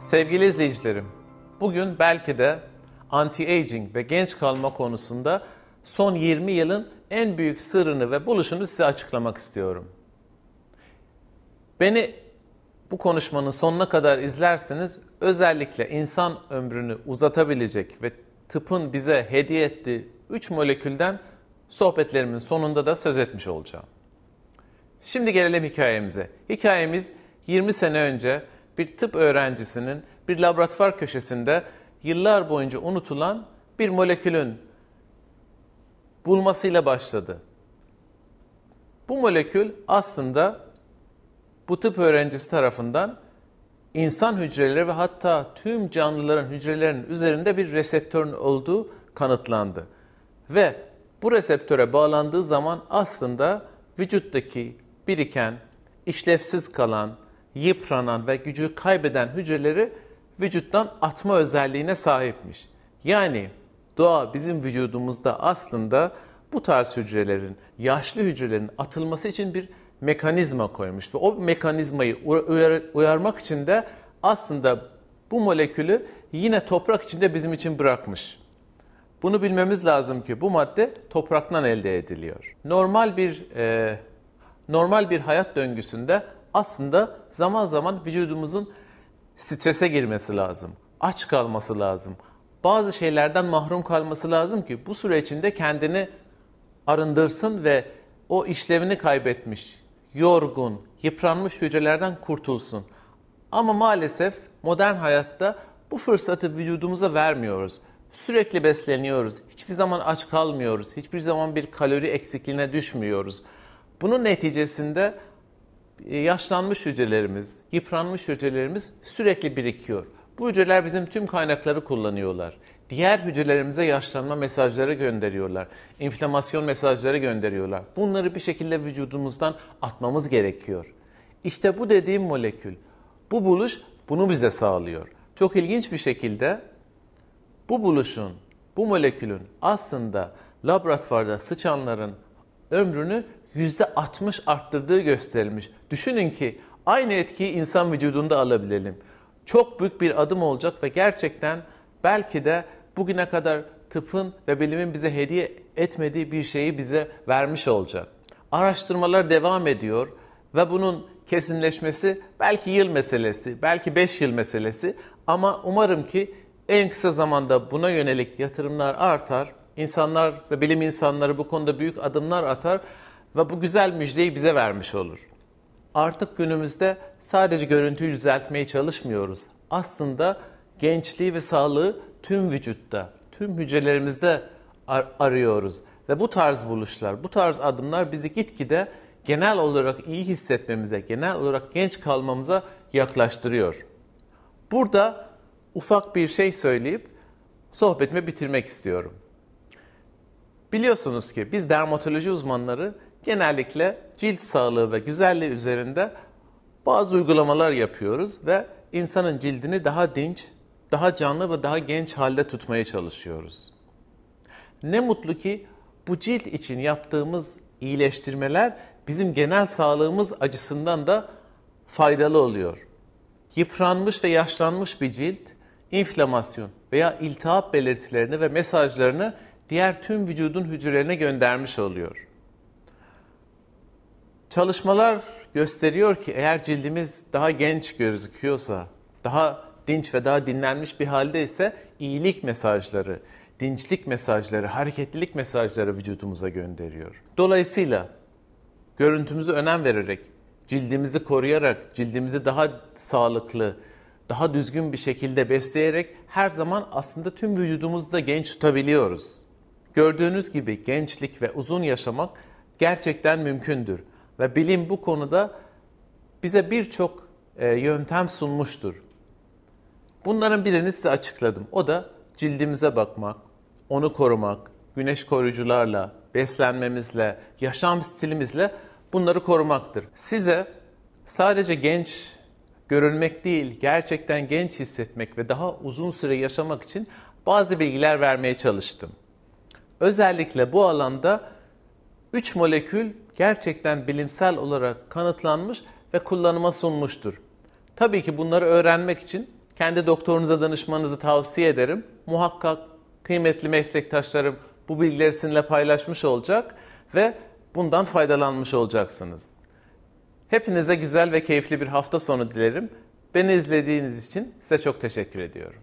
Sevgili izleyicilerim, bugün belki de anti-aging ve genç kalma konusunda son 20 yılın en büyük sırrını ve buluşunu size açıklamak istiyorum. Beni bu konuşmanın sonuna kadar izlerseniz özellikle insan ömrünü uzatabilecek ve tıpın bize hediye ettiği 3 molekülden sohbetlerimin sonunda da söz etmiş olacağım. Şimdi gelelim hikayemize. Hikayemiz 20 sene önce bir tıp öğrencisinin bir laboratuvar köşesinde yıllar boyunca unutulan bir molekülün bulmasıyla başladı. Bu molekül aslında bu tıp öğrencisi tarafından insan hücreleri ve hatta tüm canlıların hücrelerinin üzerinde bir reseptörün olduğu kanıtlandı. Ve bu reseptöre bağlandığı zaman aslında vücuttaki biriken, işlevsiz kalan, yıpranan ve gücü kaybeden hücreleri vücuttan atma özelliğine sahipmiş. Yani doğa bizim vücudumuzda aslında bu tarz hücrelerin, yaşlı hücrelerin atılması için bir mekanizma koymuş. Ve o mekanizmayı uyar, uyarmak için de aslında bu molekülü yine toprak içinde bizim için bırakmış. Bunu bilmemiz lazım ki bu madde topraktan elde ediliyor. Normal bir e, normal bir hayat döngüsünde aslında zaman zaman vücudumuzun strese girmesi lazım. Aç kalması lazım. Bazı şeylerden mahrum kalması lazım ki bu süre içinde kendini arındırsın ve o işlevini kaybetmiş, yorgun, yıpranmış hücrelerden kurtulsun. Ama maalesef modern hayatta bu fırsatı vücudumuza vermiyoruz. Sürekli besleniyoruz. Hiçbir zaman aç kalmıyoruz. Hiçbir zaman bir kalori eksikliğine düşmüyoruz. Bunun neticesinde yaşlanmış hücrelerimiz, yıpranmış hücrelerimiz sürekli birikiyor. Bu hücreler bizim tüm kaynakları kullanıyorlar. Diğer hücrelerimize yaşlanma mesajları gönderiyorlar. İnflamasyon mesajları gönderiyorlar. Bunları bir şekilde vücudumuzdan atmamız gerekiyor. İşte bu dediğim molekül, bu buluş bunu bize sağlıyor. Çok ilginç bir şekilde bu buluşun, bu molekülün aslında laboratuvarda sıçanların ömrünü %60 arttırdığı gösterilmiş. Düşünün ki aynı etkiyi insan vücudunda alabilelim. Çok büyük bir adım olacak ve gerçekten belki de bugüne kadar tıpın ve bilimin bize hediye etmediği bir şeyi bize vermiş olacak. Araştırmalar devam ediyor ve bunun kesinleşmesi belki yıl meselesi, belki 5 yıl meselesi ama umarım ki en kısa zamanda buna yönelik yatırımlar artar. İnsanlar ve bilim insanları bu konuda büyük adımlar atar ve bu güzel müjdeyi bize vermiş olur. Artık günümüzde sadece görüntüyü düzeltmeye çalışmıyoruz. Aslında gençliği ve sağlığı tüm vücutta, tüm hücrelerimizde ar arıyoruz. Ve bu tarz buluşlar, bu tarz adımlar bizi gitgide genel olarak iyi hissetmemize, genel olarak genç kalmamıza yaklaştırıyor. Burada ufak bir şey söyleyip sohbetimi bitirmek istiyorum. Biliyorsunuz ki biz dermatoloji uzmanları genellikle cilt sağlığı ve güzelliği üzerinde bazı uygulamalar yapıyoruz ve insanın cildini daha dinç, daha canlı ve daha genç halde tutmaya çalışıyoruz. Ne mutlu ki bu cilt için yaptığımız iyileştirmeler bizim genel sağlığımız açısından da faydalı oluyor. Yıpranmış ve yaşlanmış bir cilt, inflamasyon veya iltihap belirtilerini ve mesajlarını diğer tüm vücudun hücrelerine göndermiş oluyor. Çalışmalar gösteriyor ki eğer cildimiz daha genç gözüküyorsa, daha dinç ve daha dinlenmiş bir halde ise iyilik mesajları, dinçlik mesajları, hareketlilik mesajları vücudumuza gönderiyor. Dolayısıyla görüntümüzü önem vererek, cildimizi koruyarak, cildimizi daha sağlıklı, daha düzgün bir şekilde besleyerek her zaman aslında tüm vücudumuzu da genç tutabiliyoruz. Gördüğünüz gibi gençlik ve uzun yaşamak gerçekten mümkündür. Ve bilim bu konuda bize birçok e, yöntem sunmuştur. Bunların birini size açıkladım. O da cildimize bakmak, onu korumak, güneş koruyucularla, beslenmemizle, yaşam stilimizle bunları korumaktır. Size sadece genç görülmek değil, gerçekten genç hissetmek ve daha uzun süre yaşamak için bazı bilgiler vermeye çalıştım. Özellikle bu alanda 3 molekül gerçekten bilimsel olarak kanıtlanmış ve kullanıma sunmuştur. Tabii ki bunları öğrenmek için Kendi doktorunuza danışmanızı tavsiye ederim. Muhakkak kıymetli meslektaşlarım bu bilgileri sizinle paylaşmış olacak ve bundan faydalanmış olacaksınız. Hepinize güzel ve keyifli bir hafta sonu dilerim. Beni izlediğiniz için size çok teşekkür ediyorum.